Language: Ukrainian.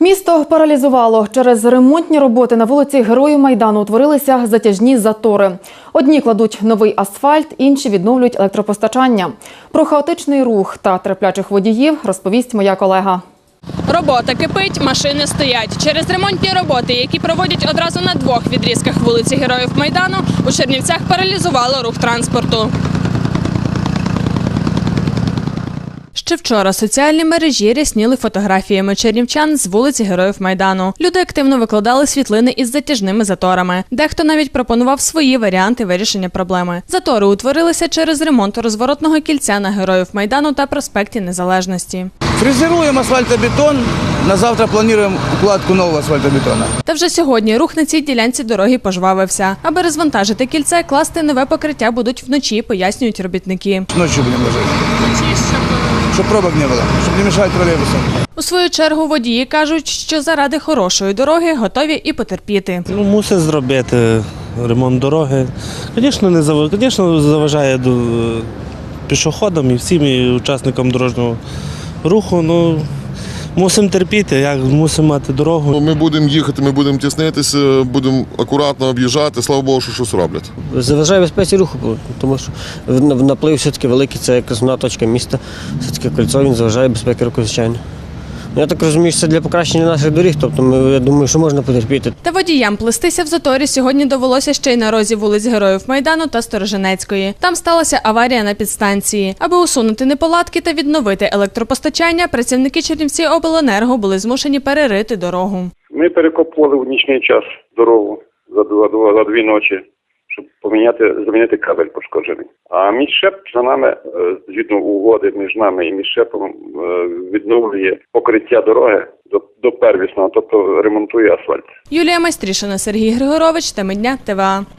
Місто паралізувало. Через ремонтні роботи на вулиці Героїв Майдану утворилися затяжні затори. Одні кладуть новий асфальт, інші відновлюють електропостачання. Про хаотичний рух та терплячих водіїв розповість моя колега. Робота кипить, машини стоять. Через ремонтні роботи, які проводять одразу на двох відрізках вулиці Героїв Майдану, у Чернівцях паралізувало рух транспорту. Ще вчора соціальні мережі рясніли фотографіями чернівчан з вулиці Героїв Майдану. Люди активно викладали світлини із затяжними заторами. Дехто навіть пропонував свої варіанти вирішення проблеми. Затори утворилися через ремонт розворотного кільця на Героїв Майдану та проспекті Незалежності. Фрезеруем асфальтобетон. На завтра планируем укладку нового асфальтобетона. Та вже сьогодні рух на цій ділянці дороги пожвавився. Аби розвантажити кільце, класти нове покриття будуть вночі, пояснюють робітники. Ночью будем ложить. Щоб пробок не было, щоб не мешать троллейбусам. У свою чергу водії кажуть, що заради хорошої дороги готові і потерпіти. Ну, мусить зробити ремонт дороги. Звісно, не зав... Звісно, заважає пішоходам і всім і учасникам дорожнього руху. Ну, мусимо терпіти, як мусимо мати дорогу. Ми будемо їхати, ми будемо тіснитися, будемо акуратно об'їжджати. Слава Богу, що щось роблять. Заважає безпеці руху, тому що наплив все-таки великий, це як основна точка міста. Все-таки кольцо він заважає безпеки руху, звичайно. Я так розумію, що це для покращення наших доріг, тобто ми, я думаю, що можна потерпіти. Та водіям плестися в заторі сьогодні довелося ще й на розі вулиць Героїв Майдану та Сторожинецької. Там сталася аварія на підстанції. Аби усунути неполадки та відновити електропостачання, працівники Чернівці обленерго були змушені перерити дорогу. Ми перекопували в нічний час дорогу за два, два за дві ночі, щоб поміняти замінити кабель пошкоджений. А мішеп за нами, е, згідно угоди між нами і міжшепом, е, відновлює покриття дороги до, до первісного, тобто ремонтує асфальт. Юлія Майстрішина, Сергій Григорович Медня ТВА.